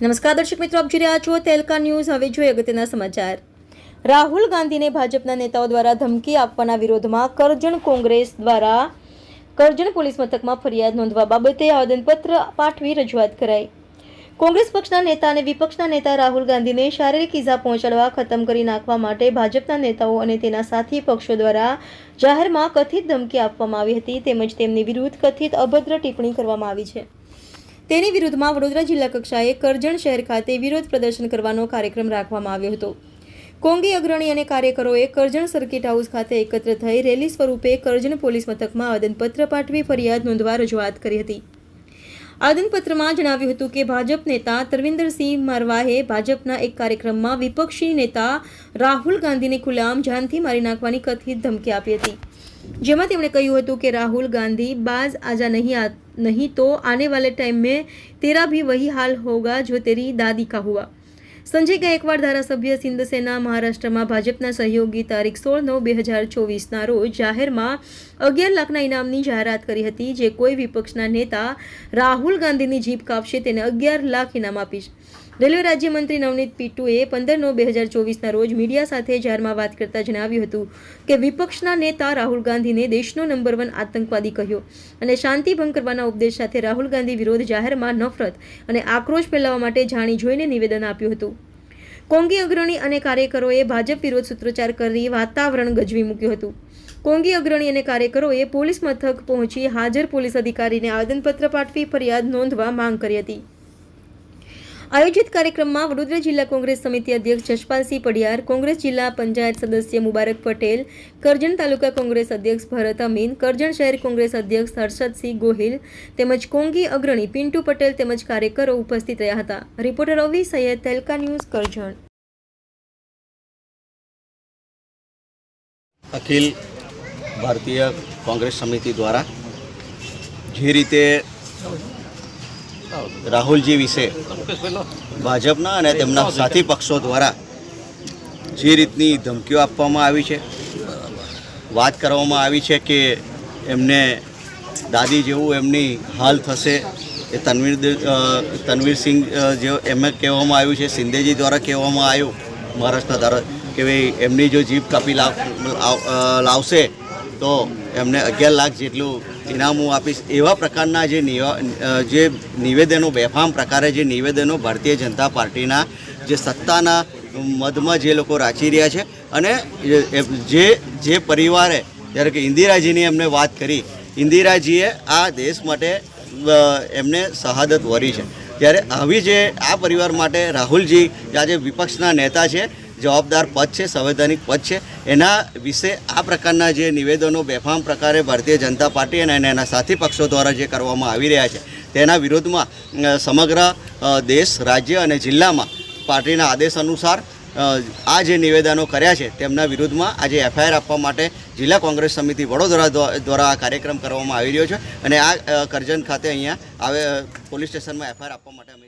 નમસ્કાર દર્શક મિત્રો, આપ જોઈ રહ્યા છો તેલકા ન્યૂઝ. હવે જોઈએ અગત્યના સમાચાર. રાહુલ ગાંધીને ભાજપના નેતાઓ દ્વારા ધમકી આપવાના વિરોધમાં કરજણ કોંગ્રેસ દ્વારા કરજણ પોલીસ મથકમાં ફરિયાદ નોંધવા બાબતે આવેદનપત્ર પાઠવી રજૂઆત કરાઈ. કોંગ્રેસ પક્ષના નેતા અને વિપક્ષના નેતા રાહુલ ગાંધીને શારીરિક ઇજા પહોંચાડવા ખતમ કરી નાખવા માટે ભાજપના નેતાઓ અને તેના સાથી પક્ષો દ્વારા જાહેરમાં કથિત ધમકી આપવામાં આવી હતી, તેમજ તેમની વિરુદ્ધ કથિત અભદ્ર ટિપ્પણી કરવામાં આવી છે. તેની વિરુદ્ધમાં વડોદરા જિલ્લા કક્ષાએ કરજણ શહેર ખાતે વિરોધ પ્રદર્શન કરવાનો કાર્યક્રમ રાખવામાં આવ્યો હતો. કોંગી અગ્રણી અને કાર્યકરોએ કરજણ સર્કિટ હાઉસ ખાતે એકત્ર થઈ રેલી સ્વરૂપે કરજણ પોલીસ મથકમાં આવેદનપત્ર પાઠવી ફરિયાદ નોંધવા રજૂઆત કરી હતી. આવેદનપત્રમાં જણાવ્યું હતું કે ભાજપ નેતા તરવિંદરસિંહ મારવાહે ભાજપના એક કાર્યક્રમમાં વિપક્ષી નેતા રાહુલ ગાંધીને ખુલ્લામ જાનથી મારી નાખવાની કથિત ધમકી આપી હતી. જેમાં તેમણે કહ્યું હતું કે રાહુલ ગાંધી બાજ આજા નહીં નહીં તો આને વાલે ટાઈમ મેં તેરા ભી વહી હાલ હોગા જો તેરી દાદી કા હુઆ. સંજય ગાયકવાડ ધારાસભ્ય સિંધસેના મહારાષ્ટ્રમાં ભાજપના સહયોગી તારીખ સોળ નવ બે હજાર ચોવીસના રોજ જાહેરમાં અગિયાર લાખના ઇનામની જાહેરાત કરી હતી, જે કોઈ વિપક્ષના નેતા રાહુલ ગાંધીની જીભ કાપશે તેને અગિયાર લાખ ઇનામ આપીશ રેલવે રાજ્યમંત્રી નવનીત પીટુએ પંદર નવ બે હજાર ચોવીસના રોજ મીડિયા સાથે જાહેરમાં વાત કરતા જણાવ્યું હતું કે વિપક્ષના નેતા રાહુલ ગાંધીને દેશનો નંબર વન આતંકવાદી કહ્યો અને શાંતિ ભંગ કરવાના ઉપદેશ સાથે રાહુલ ગાંધી વિરોધ જાહેરમાં નફરત અને આક્રોશ ફેલાવવા માટે જાણી જોઈને નિવેદન આપ્યું હતું. કોંગી અગ્રણી અને કાર્યકરોએ ભાજપ વિરોધ સૂત્રોચ્ચાર કરી વાતાવરણ ગજવી મૂક્યું હતું. કોંગી અગ્રણી અને કાર્યકરોએ પોલીસ મથક પહોંચી હાજર પોલીસ અધિકારીને આવેદનપત્ર પાઠવી ફરિયાદ નોંધવા માંગ કરી હતી. આયોજિત કાર્યક્રમમાં વડોદરા જિલ્લા કોંગ્રેસ સમિતિ અધ્યક્ષ જશપાલસિંહ પડિયાર, કોંગ્રેસ જિલ્લા પંચાયત સદસ્ય મુબારક પટેલ, કરજણ તાલુકા કોંગ્રેસ અધ્યક્ષ ભરત અમીન, કરજણ શહેર કોંગ્રેસ અધ્યક્ષ હર્ષદસિંહ ગોહિલ તેમજ કોંગી અગ્રણી પિન્ટુ પટેલ તેમજ કાર્યકરો ઉપસ્થિત રહ્યા હતા. રિપોર્ટર અવી સૈયદ તેલકા ન્યૂઝ કરજણ. અખિલ ભારતીય કોંગ્રેસ સમિતિ દ્વારા જે રીતે રાહુલજી વિશે ભાજપના અને તેમના સાથી પક્ષો દ્વારા જે રીતની ધમકીઓ આપવામાં આવી છે, વાત કરવામાં આવી છે કે એમને દાદી જેવું એમની હાલ થશે એ તનવીર તનવીરસિંહ જેવો એમને કહેવામાં આવ્યું છે, સિંધેજી દ્વારા કહેવામાં આવ્યું મહારાષ્ટ્ર દ્વારા કે ભાઈ એમની જો જીપ કાપી લાવ લાવશે તો એમને અગિયાર લાખ જેટલું ઇનામ આપીશ એવા પ્રકારના જે જે નિવેદનો, બેફામ પ્રકારે જે નિવેદનો ભારતીય જનતા પાર્ટીના જે સત્તાના મધમાં જે લોકો રાચી રહ્યા છે અને જે જે પરિવારે, જ્યારે કે ઇન્દિરાજીની એમને વાત કરી, ઇન્દિરાજીએ આ દેશ માટે એમને શહાદત વરી છે. ત્યારે આવી જે આ પરિવાર માટે રાહુલજી આજે વિપક્ષના નેતા છે જવાબદાર પદ છે, સંવૈધાનિક પદ છે. એના વિશે આ પ્રકારના જે નિવેદનો બેફામ પ્રકારે ભારતીય જનતા પાર્ટી અને એના સાથી પક્ષો દ્વારા જે કરવામાં આવી રહ્યા છે, તેના વિરોધમાં સમગ્ર દેશ, રાજ્ય અને જિલ્લામાં પાર્ટીના આદેશ અનુસાર આ જે નિવેદનો કર્યા છે, તેમના વિરુદ્ધમાં આજે એફઆઈઆર આપવા માટે જિલ્લા કોંગ્રેસ સમિતિ વડોદરા દ્વા- દ્વારા આ કાર્યક્રમ કરવામાં આવી રહ્યો છે અને આ કરજન ખાતે અહીંયા આવે પોલીસ સ્ટેશનમાં એફઆઈઆર આપવા માટે અમે